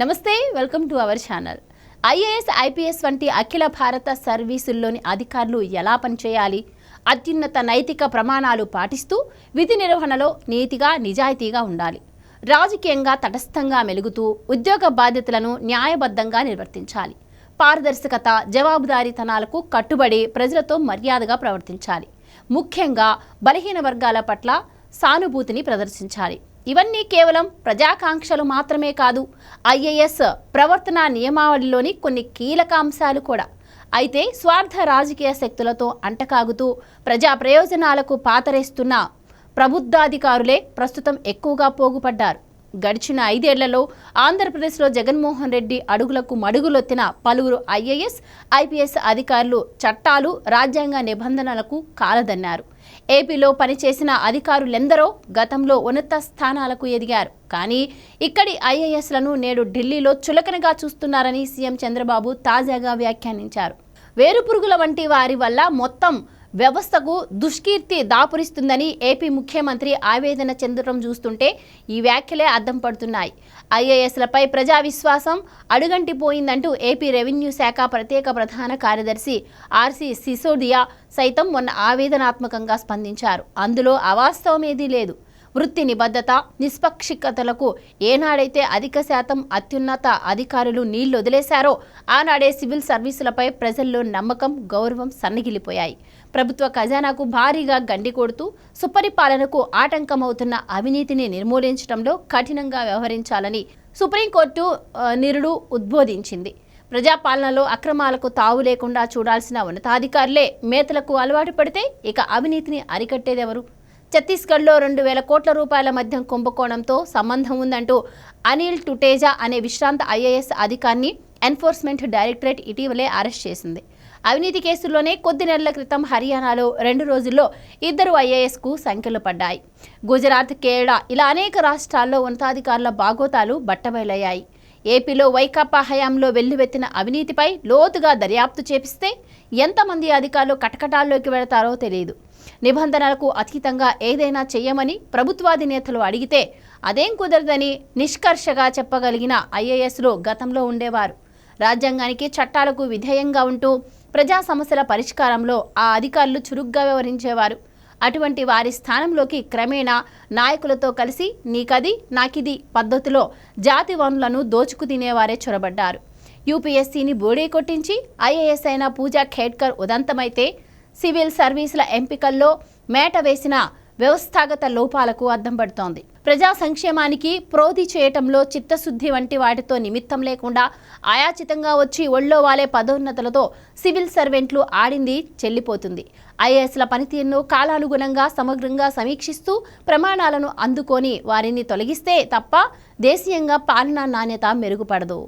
నమస్తే welcome to our channel. IAS IPS వంటి అఖిల భారత సర్వీసుల్లోని అధికారులు ఎలా పనిచేయాలి? అత్యున్నత నైతిక ప్రమాణాలు పాటిస్తూ విధి నిర్వహణలో నీతిగా నిజాయితీగా ఉండాలి. రాజకీయంగా తటస్థంగా మెలుగుతూ ఉద్యోగ బాధ్యతలను న్యాయబద్ధంగా నిర్వర్తించాలి. పారదర్శకత జవాబుదారీతనాలకు కట్టుబడి ప్రజలతో మర్యాదగా ప్రవర్తించాలి. ముఖ్యంగా బలహీన వర్గాల పట్ల సానుభూతిని ప్రదర్శించాలి. ఇవన్నీ కేవలం ప్రజాకాంక్షలు మాత్రమే కాదు ఐఏఎస్ ప్రవర్తన నియమావళిలోని కొన్ని కీలక అంశాలు కూడా. అయితే స్వార్థ రాజకీయ శక్తులతో అంటకాగుతూ ప్రజా ప్రయోజనాలకు పాతరేస్తున్న ప్రబుద్ధాధికారులే ప్రస్తుతం ఎక్కువగా పోగుపడ్డారు. గడిచిన ఐదేళ్ళలో ఆంధ్రప్రదేశ్లో జగన్మోహన్ రెడ్డి అడుగులకు మడుగులొత్తిన పలువురు ఐఏఎస్ ఐపీఎస్ అధికారులు చట్టాలు రాజ్యాంగ నిబంధనలకు కాలదన్నారు. ఏపీలో పనిచేసిన అధికారులెందరో గతంలో ఉన్నత స్థానాలకు ఎదిగారు. కానీ ఇక్కడి ఐఏఎస్లను నేడు ఢిల్లీలో చులకనగా చూస్తున్నారని సీఎం చంద్రబాబు తాజాగా వ్యాఖ్యానించారు. వేరుపురుగుల వంటి వారి వల్ల మొత్తం వ్యవస్థకు దుష్కీర్తి దాపురిస్తుందని ఏపీ ముఖ్యమంత్రి ఆవేదన చెందడం చూస్తుంటే ఈ వ్యాఖ్యలే అద్దం పడుతున్నాయి. ఐఏఎస్లపై ప్రజా విశ్వాసం అడుగంటిపోయిందంటూ ఏపీ రెవెన్యూ శాఖ ప్రత్యేక ప్రధాన కార్యదర్శి ఆర్సి సిసోడియా సైతం మొన్న ఆవేదనాత్మకంగా స్పందించారు. అందులో అవాస్తవమేదీ లేదు. వృత్తి నిబద్ధత నిష్పక్షికతలకు ఏనాడైతే అధిక శాతం అత్యున్నత అధికారులు నీళ్ళు వదిలేశారో ఆనాడే సివిల్ సర్వీసులపై ప్రజల్లో నమ్మకం గౌరవం సన్నగిలిపోయాయి ప్రభుత్వ ఖజానాకు భారీగా గండి కొడుతూ సుపరిపాలనకు ఆటంకమవుతున్న అవినీతిని నిర్మూలించడంలో కఠినంగా వ్యవహరించాలని సుప్రీంకోర్టు నిరుడు ఉద్బోధించింది. ప్రజాపాలనలో అక్రమాలకు తావు లేకుండా చూడాల్సిన ఉన్నతాధికారులే మేతలకు అలవాటు పడితే ఇక అవినీతిని అరికట్టేదెవరు? ఛత్తీస్గఢ్లో రెండు వేల కోట్ల రూపాయల మధ్య కుంభకోణంతో సంబంధం ఉందంటూ అనిల్ టుటేజా అనే విశ్రాంత ఐఏఎస్ అధికారిని ఎన్ఫోర్స్మెంట్ డైరెక్టరేట్ ఇటీవలే అరెస్ట్ చేసింది. అవినీతి కేసుల్లోనే కొద్ది నెలల క్రితం హర్యానాలో రెండు రోజుల్లో ఇద్దరు ఐఏఎస్కు సంఖ్యలు పడ్డాయి. గుజరాత్ కేరళ ఇలా అనేక రాష్ట్రాల్లో ఉన్నతాధికారుల బాగోతాలు బట్టబయలయ్యాయి. ఏపీలో వైకాపా హయాంలో వెల్లువెత్తిన అవినీతిపై లోతుగా దర్యాప్తు చేపిస్తే ఎంతమంది అధికారులు కటకటాల్లోకి వెళతారో తెలియదు. నిబంధనలకు అతీతంగా ఏదైనా చేయమని ప్రభుత్వాధినేతలు అడిగితే అదేం కుదరదని నిష్కర్షగా చెప్పగలిగిన ఐఏఎస్లు గతంలో ఉండేవారు. రాజ్యాంగానికి చట్టాలకు విధేయంగా ఉంటూ ప్రజా సమస్యల పరిష్కారంలో ఆ అధికారులు చురుగ్గా వ్యవహరించేవారు. అటువంటి వారి స్థానంలోకి క్రమేణా నాయకులతో కలిసి నీకది నాకిది పద్ధతిలో జాతి వనరులను దోచుకు తినేవారే చొరబడ్డారు. యూపీఎస్సీని బోడీ కొట్టించి ఐఏఎస్ అయిన పూజా ఖేడ్కర్ ఉదంతమైతే సివిల్ సర్వీసుల ఎంపికల్లో మేట వేసిన వ్యవస్థాగత లోపాలకు అద్దం పడుతోంది. ప్రజా సంక్షేమానికి ప్రోధి చేయటంలో చిత్తశుద్ధి వంటి వాటితో నిమిత్తం లేకుండా ఆయాచితంగా వచ్చి ఒళ్ళో వాలే పదోన్నతులతో సివిల్ సర్వెంట్లు ఆడింది చెల్లిపోతుంది. ఐఏఎస్ల పనితీరును కాలానుగుణంగా సమగ్రంగా సమీక్షిస్తూ ప్రమాణాలను అందుకొని వారిని తొలగిస్తే తప్ప దేశీయంగా పాలనా నాణ్యత మెరుగుపడదు.